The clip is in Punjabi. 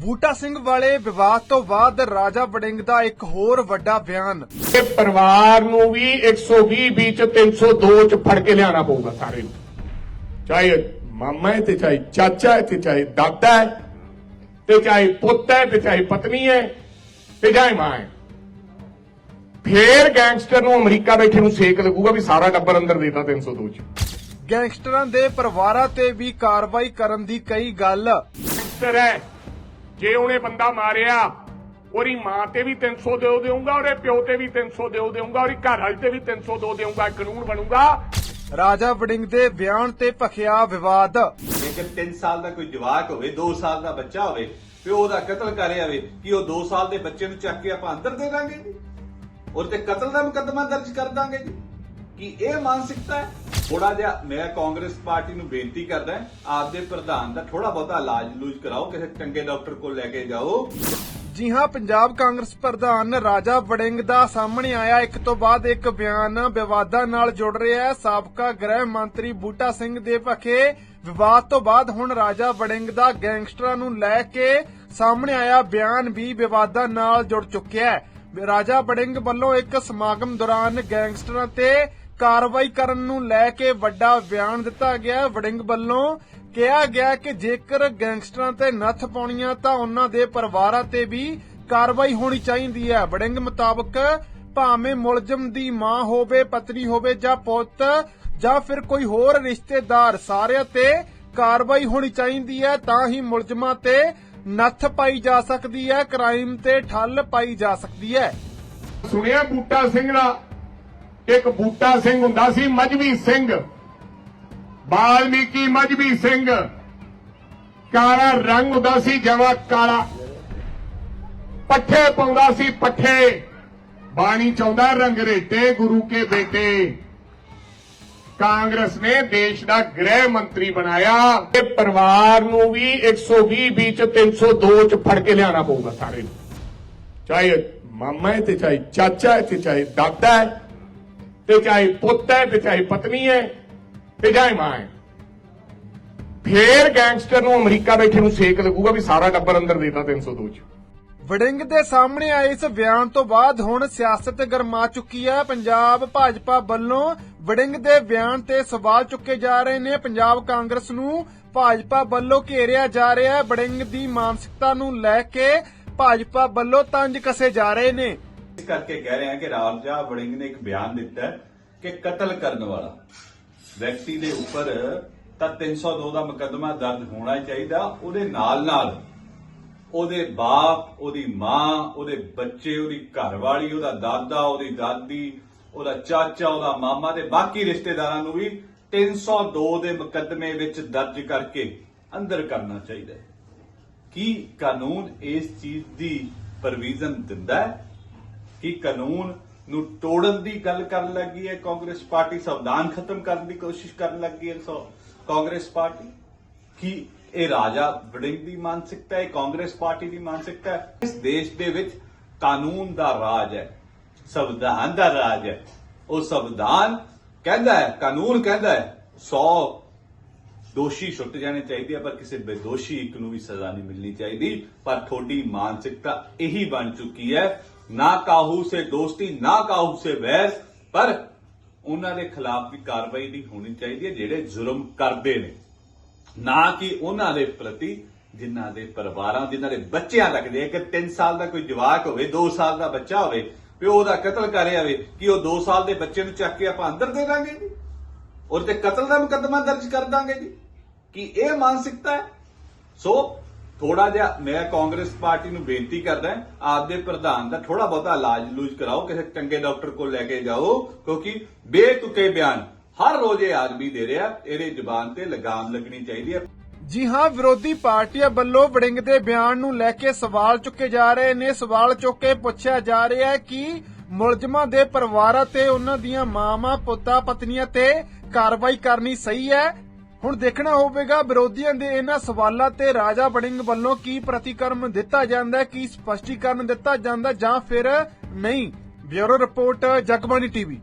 ਬੂਟਾ ਸਿੰਘ ਵਾਲੇ ਵਿਵਾਦ ਤੋਂ ਬਾਅਦ ਰਾਜਾ ਵੜਿੰਗ ਦਾ ਇੱਕ ਹੋਰ ਵੱਡਾ ਬਿਆਨ। ਇਹ ਪਰਿਵਾਰ ਨੂੰ ਵੀ 120 ਵਿੱਚ 302 ਚ ਫੜ ਕੇ ਲਿਆਣਾ ਪਊਗਾ ਸਾਰੇ ਨੂੰ। ਚਾਹੇ ਮਾਮਾ ਹੈ ਤੇ ਚਾਹੇ ਚਾਚਾ ਹੈ ਤੇ ਚਾਹੇ ਦਾਦਾ ਹੈ ਤੇ ਚਾਹੇ ਪੁੱਤ ਹੈ ਤੇ ਚਾਹੇ ਪਤਨੀ ਹੈ ਤੇ ਚਾਹੇ ਮਾਂ ਹੈ। ਫੇਰ ਗੈਂਗਸਟਰ ਨੂੰ ਅਮਰੀਕਾ ਬੈਠੇ ਨੂੰ ਸੇਕ ਲੱਗੂਗਾ ਵੀ ਸਾਰਾ ਟੱਬਰ ਅੰਦਰ ਦੇਤਾ 302 ਚ। ਗੈਂਗਸਟਰਾਂ ਦੇ ਪਰਿਵਾਰਾਂ ਤੇ ਵੀ ਕਾਰਵਾਈ ਕਰਨ ਦੀ ਕਈ ਗੱਲ। ਗੈਂਗਸਟਰ ਹੈ। ਜੇ ਉਹਨੇ ਬੰਦਾ ਮਾਰਿਆ ਉਹਦੀ ਮਾਂ ਤੇ ਵੀ 300 ਦਿਓ ਦੇਊਂਗਾ ਉਹਦੇ ਪਿਓ ਤੇ ਵੀ 300 ਦਿਓ ਦੇਊਂਗਾ ਉਹਦੀ ਘਰ ਵਾਲੀ ਤੇ ਵੀ 302 ਦੇਊਂਗਾ ਇਹ ਕਾਨੂੰਨ ਬਣੂਗਾ। ਰਾਜਾ ਵੜਿੰਗ ਦੇ ਬਿਆਨ ਤੇ ਭਖਿਆ ਵਿਵਾਦ। ਲੇਕਿਨ 3 ਸਾਲ ਦਾ ਕੋਈ ਜਵਾਕ ਹੋਵੇ 2 ਸਾਲ ਦਾ ਬੱਚਾ ਹੋਵੇ ਪਿਓ ਦਾ ਕਤਲ ਕਰ ਜਾਵੇ ਕਿ ਉਹ 2 ਸਾਲ ਦੇ ਬੱਚੇ ਨੂੰ ਚੱਕ ਕੇ ਆਪਾਂ ਅੰਦਰ ਦੇ ਦਾਂਗੇ ਜੀ? ਔਰ ਤੇ ਕਤਲ ਦਾ ਮੁਕੱਦਮਾ ਦਰਜ ਕਰ ਦਾਂਗੇ ਜੀ? ਕੀ ਇਹ ਮਾਨਸਿਕਤਾ ਹੈ? ਥੋੜਾ ਜਿਹਾ ਮੈਂ ਕਾਂਗਰਸ ਪਾਰਟੀ ਨੂੰ ਬੇਨਤੀ ਕਰਦਾ ਆਪਦੇ ਪ੍ਰਧਾਨ ਦਾ ਥੋੜਾ ਬਹੁਤਾ ਇਲਾਜ ਲੂਜ ਕਰਾਓ, ਕਿਸੇ ਚੰਗੇ ਡਾਕਟਰ ਕੋਲ ਲੈ ਕੇ ਜਾਓ। ਜੀ ਹਾਂ, ਪੰਜਾਬ ਕਾਂਗਰਸ ਪ੍ਰਧਾਨ ਰਾਜਾ ਵੜਿੰਗ ਦਾ ਸਾਹਮਣੇ ਆਇਆ। ਇੱਕ ਤੋਂ ਬਾਅਦ ਇੱਕ ਬਿਆਨ ਵਿਵਾਦਾਂ ਨਾਲ ਜੁੜ ਰਿਹਾ ਹੈ। ਸਾਬਕਾ ਗ੍ਰਹਿ ਮੰਤਰੀ ਬੂਟਾ ਸਿੰਘ ਦੇ ਭਖੇ ਵਿਵਾਦ ਤੋਂ ਬਾਅਦ ਹੁਣ ਰਾਜਾ ਵੜਿੰਗ ਦਾ ਗੈਂਗਸਟਰਾਂ ਨੂੰ ਲੈ ਕੇ ਸਾਹਮਣੇ ਆਇਆ ਬਿਆਨ ਵੀ ਵਿਵਾਦਾਂ ਨਾਲ ਜੁੜ ਚੁੱਕਿਆ ਹੈ। ਰਾਜਾ ਵੜਿੰਗ ਵੱਲੋਂ ਇੱਕ ਸਮਾਗਮ ਦੌਰਾਨ ਗੈਂਗਸਟਰਾਂ ਤੇ ਕਾਰਵਾਈ ਕਰਨ ਨੂੰ ਲੈ ਕੇ ਵੱਡਾ ਬਿਆਨ ਦਿੱਤਾ ਗਿਆ ਵੜਿੰਗ ਵੱਲੋਂ ਕਿਹਾ ਗਿਆ ਕਿ ਜੇਕਰ ਗੈਂਗਸਟਰਾਂ ਤੇ ਨੱਥ ਪਾਉਣੀਆਂ ਤਾਂ ਉਹਨਾਂ ਦੇ ਪਰਿਵਾਰਾਂ ਤੇ ਵੀ ਕਾਰਵਾਈ ਹੋਣੀ ਚਾਹੀਦੀ ਹੈ। ਵੜਿੰਗ ਮੁਤਾਬਕ ਭਾਵੇਂ ਮੁਲਜ਼ਮ ਦੀ ਮਾਂ ਹੋਵੇ, ਪਤਨੀ ਹੋਵੇ ਜਾਂ ਪੁੱਤ ਜਾਂ ਫਿਰ ਕੋਈ ਹੋਰ ਰਿਸ਼ਤੇਦਾਰ, ਸਾਰਿਆਂ ਤੇ ਕਾਰਵਾਈ ਹੋਣੀ ਚਾਹੀਦੀ ਹੈ ਤਾਂ ਹੀ ਮੁਲਜ਼ਮਾਂ ਤੇ ਨੱਥ ਪਾਈ ਜਾ ਸਕਦੀ ਹੈ, ਕ੍ਰਾਈਮ ਤੇ ਠੱਲ ਪਾਈ ਜਾ ਸਕਦੀ ਹੈ। ਸੁਣਿਆ ਬੂਟਾ ਸਿੰਘ ਦਾ? ਇੱਕ ਬੂਟਾ ਸਿੰਘ ਹੁੰਦਾ ਸੀ, ਮਜਬੀ ਸਿੰਘ। ਬਾਲਮੀਕੀ ਮਜਬੀ ਸਿੰਘ। ਕਾਲਾ ਰੰਗ ਹੁੰਦਾ ਸੀ, ਜਮਾ ਕਾਲਾ। ਪੱਠੇ ਪਾਉਂਦਾ ਸੀ, ਪੱਠੇ। ਬਾਣੀ ਚਾਹੁੰਦਾ ਰੰਗਰੇਟੇ ਗੁਰੂ ਕੇ ਬੇਟੇ। ਕਾਂਗਰਸ ਨੇ ਦੇਸ਼ ਦਾ ਗ੍ਰਹਿ ਮੰਤਰੀ ਬਣਾਇਆ। ਤੇ ਪਰਿਵਾਰ ਨੂੰ ਵੀ 120 ਵਿੱਚ 302 ਚ ਫੜ ਕੇ ਲਿਆਣਾ ਪਊਗਾ ਸਾਰੇ ਨੂੰ। ਚਾਹੇ ਮਾਮਾ ਹੈ ਤੇ ਚਾਹੇ ਚਾਚਾ ਹੈ ਤੇ ਚਾਹੇ ਦਾਦਾ ਹੈ। ਤੇ ਚਾਹੇ ਪੁੱਤ ਹੈ ਤੇ ਚਾਹੇ ਪਤਨੀ ਹੈ ਤੇ ਚਾਹੇ ਮਾਂ ਹੈ। ਫੇਰ ਗੈਂਗਸਟਰ ਨੂੰ ਅਮਰੀਕਾ ਬੈਠੇ ਨੂੰ ਸੇਕ ਲੱਗੂਗਾ ਵੀ ਸਾਰਾ ਟੱਬਰ ਅੰਦਰ ਦੇਤਾ 302 ਚ। ਵੜਿੰਗ ਦੇ ਸਾਹਮਣੇ ਆਏ ਇਸ ਬਿਆਨ ਤੋਂ ਬਾਅਦ ਹੁਣ ਸਿਆਸਤ ਗਰਮਾ ਚੁੱਕੀ ਹੈ। ਪੰਜਾਬ ਭਾਜਪਾ ਵੱਲੋਂ ਵੜਿੰਗ ਦੇ ਬਿਆਨ ਤੇ ਸਵਾਲ ਚੁੱਕੇ ਜਾ ਰਹੇ ਨੇ। ਪੰਜਾਬ ਕਾਂਗਰਸ ਨੂੰ ਭਾਜਪਾ ਵੱਲੋਂ ਘੇਰਿਆ ਜਾ ਰਿਹਾ ਹੈ। ਵੜਿੰਗ ਦੀ ਮਾਨਸਿਕਤਾ ਨੂੰ ਲੈ ਕੇ ਭਾਜਪਾ ਵੱਲੋਂ ਤੰਜ ਕਸੇ ਜਾ ਰਹੇ ਨੇ। ਇਸ ਕਰਕੇ ਕਹਿ ਰਹੇ ਹਾਂ ਕਿ ਰਾਜਾ ਵੜਿੰਗ ਨੇ ਇੱਕ ਬਿਆਨ ਦਿੱਤਾ ਹੈ ਕਿ ਕਤਲ ਕਰਨ ਵਾਲਾ ਵਿਅਕਤੀ ਦੇ ਉੱਪਰ ਤਾਂ 302 ਦਾ ਮੁਕੱਦਮਾ ਦਰਜ ਹੋਣਾ ਚਾਹੀਦਾ, ਉਹਦੇ ਨਾਲ ਨਾਲ ਉਹਦੇ ਬਾਪ, ਉਹਦੀ ਮਾਂ, ਉਹਦੇ ਬੱਚੇ, ਉਹਦੀ ਘਰਵਾਲੀ, ਉਹਦਾ ਦਾਦਾ, ਉਹਦੀ ਦਾਦੀ, ਉਹਦਾ ਚਾਚਾ, ਉਹਦਾ ਮਾਮਾ ਤੇ ਬਾਕੀ ਰਿਸ਼ਤੇਦਾਰਾਂ ਨੂੰ ਵੀ 302 ਦੇ ਮੁਕੱਦਮੇ ਵਿੱਚ ਦਰਜ ਕਰਕੇ ਅੰਦਰ ਕਰਨਾ ਚਾਹੀਦਾ ਹੈ। ਕੀ ਕਾਨੂੰਨ ਇਸ ਚੀਜ਼ ਦੀ ਪ੍ਰੋਵੀਜ਼ਨ ਦਿੰਦਾ ਹੈ? ਕਿ ਕਾਨੂੰਨ ਨੂੰ ਤੋੜਨ ਦੀ ਗੱਲ ਕਰਨ ਲੱਗੀ ਹੈ। ਕਾਂਗਰਸ ਪਾਰਟੀ ਸੰਵਿਧਾਨ ਖਤਮ ਕਰਨ ਦੀ ਕੋਸ਼ਿਸ਼ ਕਰਨ ਲੱਗੀ ਹੈ। ਸੋ ਕਾਂਗਰਸ ਪਾਰਟੀ, ਕਿ ਇਹ ਰਾਜਾ ਵੜਿੰਗ ਦੀ ਮਾਨਸਿਕਤਾ ਹੈ? ਕਾਂਗਰਸ ਪਾਰਟੀ ਦੀ ਮਾਨਸਿਕਤਾ ਹੈ? ਇਸ ਦੇਸ਼ ਦੇ ਵਿੱਚ ਕਾਨੂੰਨ ਦਾ ਰਾਜ ਹੈ, ਸੰਵਿਧਾਨ ਦਾ ਰਾਜ ਹੈ। ਉਹ ਸੰਵਿਧਾਨ ਕਹਿੰਦਾ ਹੈ, ਕਾਨੂੰਨ ਕਹਿੰਦਾ ਹੈ 100 ਦੋਸ਼ੀ ਛੁੱਟ ਜਾਣੇ ਚਾਹੀਦੇ ਆ, ਪਰ ਕਿਸੇ ਬੇਦੋਸ਼ੀ ਇੱਕ ਨੂੰ ਵੀ ਸਜ਼ਾ ਨਹੀਂ ਮਿਲਣੀ ਚਾਹੀਦੀ। ਪਰ ਤੁਹਾਡੀ ਮਾਨਸਿਕਤਾ ਇਹੀ ਬਣ ਚੁੱਕੀ ਹੈ ਨਾ ਕਾਹੂ ਸੇ ਦੋਸਤੀ, ਨਾ ਕਾਹੂ ਸੇ ਵੈਰ ਪਰ ਉਹਨਾਂ ਦੇ ਖਿਲਾਫ ਵੀ ਕਾਰਵਾਈ ਨਹੀਂ ਹੋਣੀ ਚਾਹੀਦੀ ਹੈ, ਜਿਹੜੇ ਜ਼ੁਲਮ ਕਰਦੇ ਨੇ। ਨਾ ਕਿ ਉਹਨਾਂ ਦੇ ਪ੍ਰਤੀ ਜਿਨ੍ਹਾਂ ਦੇ ਪਰਿਵਾਰਾਂ, ਜਿਨ੍ਹਾਂ ਦੇ ਬੱਚਿਆਂ ਲੱਗਦੇ ਆ ਕਿ 3 ਸਾਲ ਦਾ ਕੋਈ ਜਵਾਕ ਹੋਵੇ 2 ਸਾਲ ਦਾ ਬੱਚਾ ਹੋਵੇ ਪਿਓ ਦਾ ਕਤਲ ਕਰਿਆ ਜਾਵੇ ਕਿ ਉਹ 2 ਸਾਲ ਦੇ ਬੱਚੇ ਨੂੰ ਚੱਕ ਕੇ ਆਪਾਂ ਅੰਦਰ ਦੇ ਦਾਂਗੇ ਜੀ? ਔਰ ਤੇ ਕਤਲ ਦਾ ਮੁਕੱਦਮਾ ਦਰਜ ਕਰ ਦਾਂਗੇ ਜੀ? ਕਿ ਇਹ ਮਾਨਸਿਕਤਾ ਹੈ? ਸੋ ਥੋੜਾ ਜਿਹਾ ਮੈਂ ਕਾਂਗਰਸ ਪਾਰਟੀ ਨੂੰ ਬੇਨਤੀ ਕਰਦਾ ਆਪਦੇ ਪ੍ਰਧਾਨ ਦਾ ਥੋੜਾ ਬਹੁਤਾ ਇਲਾਜ ਲੂਜ ਕਰਾਓ, ਕਿਸੇ ਚੰਗੇ ਡਾਕਟਰ ਕੋਲ ਲੈ ਕੇ ਜਾਓ, ਕਿਉਂਕਿ ਬੇਤੁਕੇ ਬਿਆਨ ਹਰ ਰੋਜ਼ ਇਹ ਆਦਮੀ ਦੇ ਰਿਹਾ, ਇਹਦੇ ਜ਼ੁਬਾਨ ਤੇ ਲਗਾਮ ਲੱਗਣੀ ਚਾਹੀਦੀ ਹੈ। ਜੀ ਹਾਂ, ਵਿਰੋਧੀ ਪਾਰਟੀਆਂ ਵੱਲੋਂ ਵੜਿੰਗ ਦੇ ਬਿਆਨ ਨੂੰ ਲੈ ਕੇ ਸਵਾਲ ਚੁੱਕੇ ਜਾ ਰਹੇ ਨੇ। ਸਵਾਲ ਚੁੱਕ ਕੇ ਪੁੱਛਿਆ ਜਾ ਰਿਹਾ ਹੈ ਕਿ ਮੁਲਜ਼ਮਾਂ ਦੇ ਪਰਿਵਾਰਾਂ ਤੇ ਉਹਨਾਂ ਦੀਆਂ ਮਾਵਾਂ, ਪੁੱਤਾਂ, ਪਤਨੀਆਂ ਤੇ ਕਾਰਵਾਈ ਕਰਨੀ ਸਹੀ ਹੈ ਹੁਣ ਦੇਖਣਾ ਹੋਵੇਗਾ ਵਿਰੋਧੀਆਂ ਦੇ ਇਹਨਾਂ ਸਵਾਲਾਂ ਤੇ ਰਾਜਾ ਵੜਿੰਗ ਵੱਲੋਂ ਕੀ ਪ੍ਰਤੀਕਰਮ ਦਿੱਤਾ ਜਾਂਦਾ ਕੀ ਸਪਸ਼ਟੀਕਰਨ ਦਿੱਤਾ ਜਾਂਦਾ ਜਾਂ ਫਿਰ ਨਹੀਂ। Bureau report, Jagbani TV.